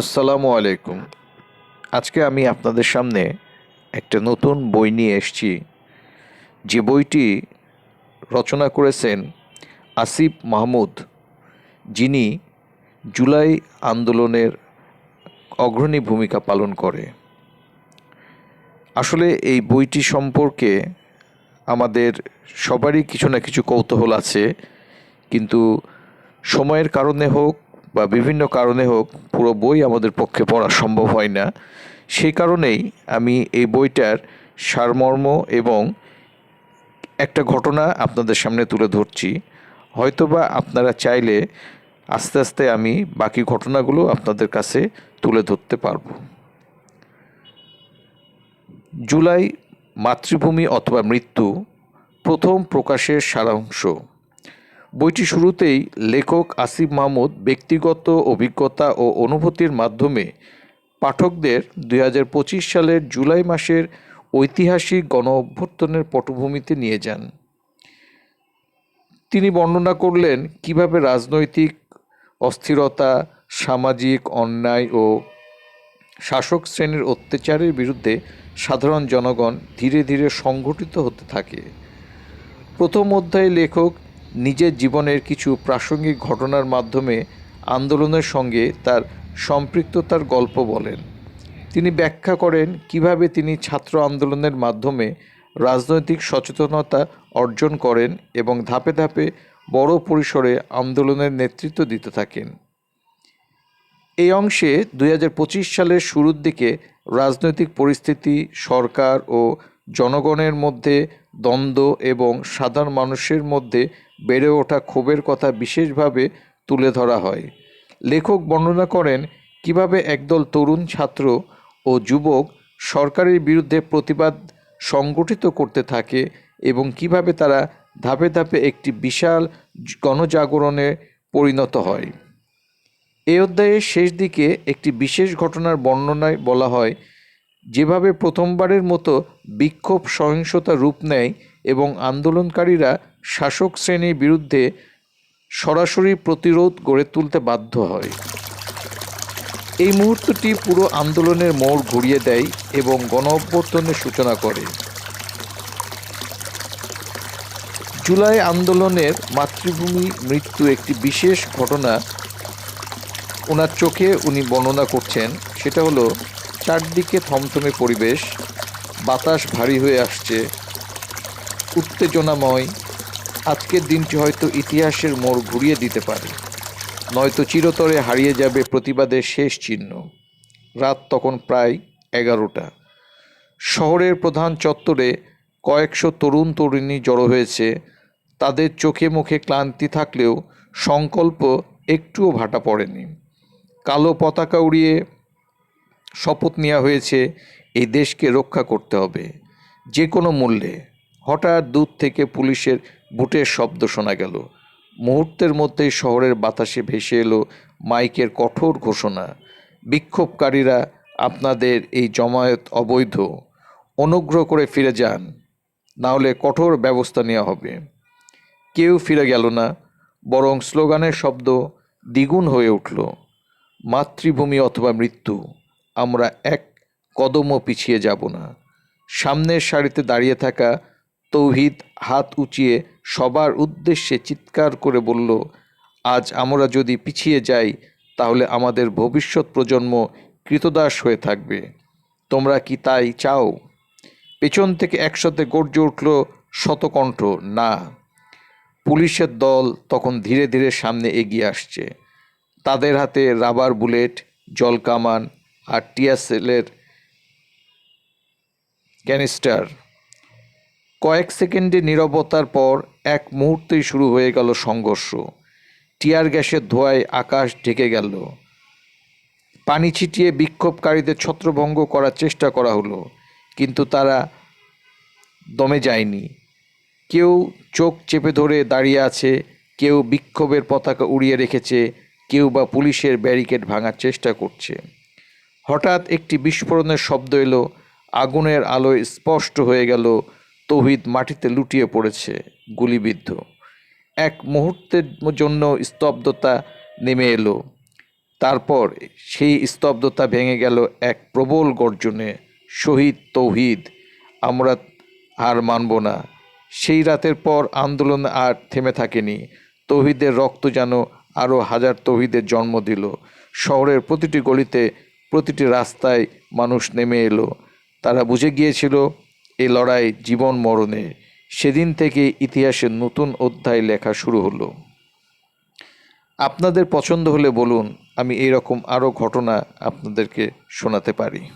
আসসালামু আলাইকুম। আজকে আমি আপনাদের সামনে একটা নতুন বই নিয়ে এসেছি। যে বইটি রচনা করেছেন আসিফ মাহমুদ, যিনি জুলাই আন্দোলনের অগ্রণী ভূমিকা পালন করে। আসলে এই বইটি সম্পর্কে আমাদের সবারই কিছু না কিছু কৌতূহল আছে, কিন্তু সময়ের কারণে হোক বা বিভিন্ন কারণে হোক পুরো বই আমাদের পক্ষে পড়া সম্ভব হয় না। সেই কারণেই আমি এই বইটার সারমর্ম এবং একটা ঘটনা আপনাদের সামনে তুলে ধরছি। হয়তোবা আপনারা চাইলে আস্তে আস্তে আমি বাকি ঘটনাগুলো আপনাদের কাছে তুলে ধরতে পারব। জুলাই মাতৃভূমি অথবা মৃত্যু প্রথম প্রকাশের সারাংশ। বইটি শুরুতেই লেখক আসিফ মাহমুদ ব্যক্তিগত অভিজ্ঞতা ও অনুভূতির মাধ্যমে পাঠকদের দু হাজার পঁচিশ সালের জুলাই মাসের ঐতিহাসিক গণ অভ্যর্থনের পটভূমিতে নিয়ে যান। তিনি বর্ণনা করলেন কীভাবে রাজনৈতিক অস্থিরতা, সামাজিক অন্যায় ও শাসক শ্রেণির অত্যাচারের বিরুদ্ধে সাধারণ জনগণ ধীরে ধীরে সংগঠিত হতে থাকে। প্রথম অধ্যায়ে লেখক নিজের জীবনের কিছু প্রাসঙ্গিক ঘটনার মাধ্যমে আন্দোলনের সঙ্গে তার সম্পৃক্ততার গল্প বলেন। তিনি ব্যাখ্যা করেন কীভাবে তিনি ছাত্র আন্দোলনের মাধ্যমে রাজনৈতিক সচেতনতা অর্জন করেন এবং ধাপে ধাপে বড় পরিসরে আন্দোলনের নেতৃত্ব দিতে থাকেন। এই অংশে দু হাজার পঁচিশ সালের শুরুর দিকে রাজনৈতিক পরিস্থিতি, সরকার ও জনগণের মধ্যে দ্বন্দ্ব এবং সাধারণ মানুষের মধ্যে বেড়ে ওঠা ক্ষোভের কথা বিশেষভাবে তুলে ধরা হয়। লেখক বর্ণনা করেন, কীভাবে একদল তরুণ ছাত্র ও যুবক সরকারের বিরুদ্ধে প্রতিবাদ সংগঠিত করতে থাকে এবং কীভাবে তারা ধাপে ধাপে একটি বিশাল গণজাগরণে পরিণত হয়? এই অধ্যায়ের শেষ দিকে একটি বিশেষ ঘটনার বর্ণনায় বলা হয় যেভাবে প্রথমবারের মতো বিক্ষোভ সহিংসতা রূপ নেয় এবং আন্দোলনকারীরা শাসক শ্রেণির বিরুদ্ধে সরাসরি প্রতিরোধ গড়ে তুলতে বাধ্য হয়। এই মুহূর্তটি পুরো আন্দোলনের মোড় ঘুরিয়ে দেয় এবং গণ অভ্যর্থনের সূচনা করে। জুলাই আন্দোলনের মাতৃভূমি মৃত্যু একটি বিশেষ ঘটনা। ওনার চোখে উনি বর্ণনা করছেন, সেটা হলো চারদিকে থমথমে পরিবেশ, বাতাস ভারী হয়ে আসছে, উত্তেজনাময়। আজকের দিনটি হয়তো ইতিহাসের মোড় ঘুরিয়ে দিতে পারে, নয়তো চিরতরে হারিয়ে যাবে প্রতিবাদের শেষ চিহ্ন। রাত তখন প্রায় এগারোটা। শহরের প্রধান চত্বরে কয়েকশো তরুণ তরুণী জড়ো হয়েছে। তাদের চোখে মুখে ক্লান্তি থাকলেও সংকল্প একটুও ভাটা পড়েনি। কালো পতাকা উড়িয়ে শপথ নেওয়া হয়েছে, এই দেশকে রক্ষা করতে হবে। যে কোনো মূল্যে। হঠাৎ দূর থেকে পুলিশের বুটের শব্দ শোনা গেল। মুহূর্তের মধ্যেই শহরের বাতাসে ভেসে এলো মাইকের কঠোর ঘোষণা। বিক্ষোভকারীরা আপনাদের এই জমায়েত অবৈধ। অনুগ্রহ করে ফিরে যান। নাহলে কঠোর ব্যবস্থা নেওয়া হবে। কেউ ফিরে গেল না, বরং স্লোগানের শব্দ দ্বিগুণ হয়ে উঠল। মাতৃভূমি অথবা মৃত্যু। আমরা এক কদমও পিছিয়ে যাব না। সামনের সারিতে দাঁড়িয়ে থাকা তৌহিদ হাত উঁচিয়ে সবার উদ্দেশ্যে চিৎকার করে বলল, আজ আমরা যদি পিছিয়ে যাই, তাহলে আমাদের ভবিষ্যৎ প্রজন্ম কৃতদাস হয়ে থাকবে। তোমরা কি তাই চাও? পেছন থেকে একসাথে গর্জে উঠল শতকণ্ঠ, না। পুলিশের দল তখন ধীরে ধীরে সামনে এগিয়ে আসছে। তাদের হাতে রাবার বুলেট জলকামান আর টিয়ারসেলের ক্যানিস্টার। কয়েক সেকেন্ডে নিরবতার পর এক মুহূর্তেই শুরু হয়ে গেল সংঘর্ষ। টিয়ার গ্যাসের ধোঁয়ায় আকাশ ঢেকে গেল। পানি ছিটিয়ে বিক্ষোভকারীদের ছত্রভঙ্গ করার চেষ্টা করা হলো, কিন্তু তারা দমে যায়নি। কেউ চোখ চেপে ধরে দাঁড়িয়ে আছে, কেউ বিক্ষোভের পতাকা উড়িয়ে রেখেছে, কেউ বা পুলিশের ব্যারিকেড ভাঙার চেষ্টা করছে। হঠাৎ একটি বিস্ফোরণের শব্দ এলো, আগুনের আলোয় স্পষ্ট হয়ে গেল, তৌহিদ মাটিতে লুটিয়ে পড়েছে, গুলিবিদ্ধ। এক মুহূর্তের জন্য স্তব্ধতা নেমে এলো। তারপর সেই স্তব্ধতা ভেঙে গেল এক প্রবল গর্জনে, শহীদ তৌহিদ, আমরা আর মানব না। সেই রাতের পর আন্দোলন আর থেমে থাকেনি। তৌহিদের রক্ত যেন আরও হাজার তৌহিদের জন্ম দিল। শহরের প্রতিটি গলিতে প্রতিটি রাস্তায় মানুষ নেমে এলো। তারা বুঝে গিয়েছিল এই লড়াই জীবন মরণে। সেদিন থেকে ইতিহাসের নতুন অধ্যায় লেখা শুরু হলো। আপনাদের পছন্দ হলে বলুন, আমি এরকম আরও ঘটনা আপনাদেরকে শোনাতে পারি।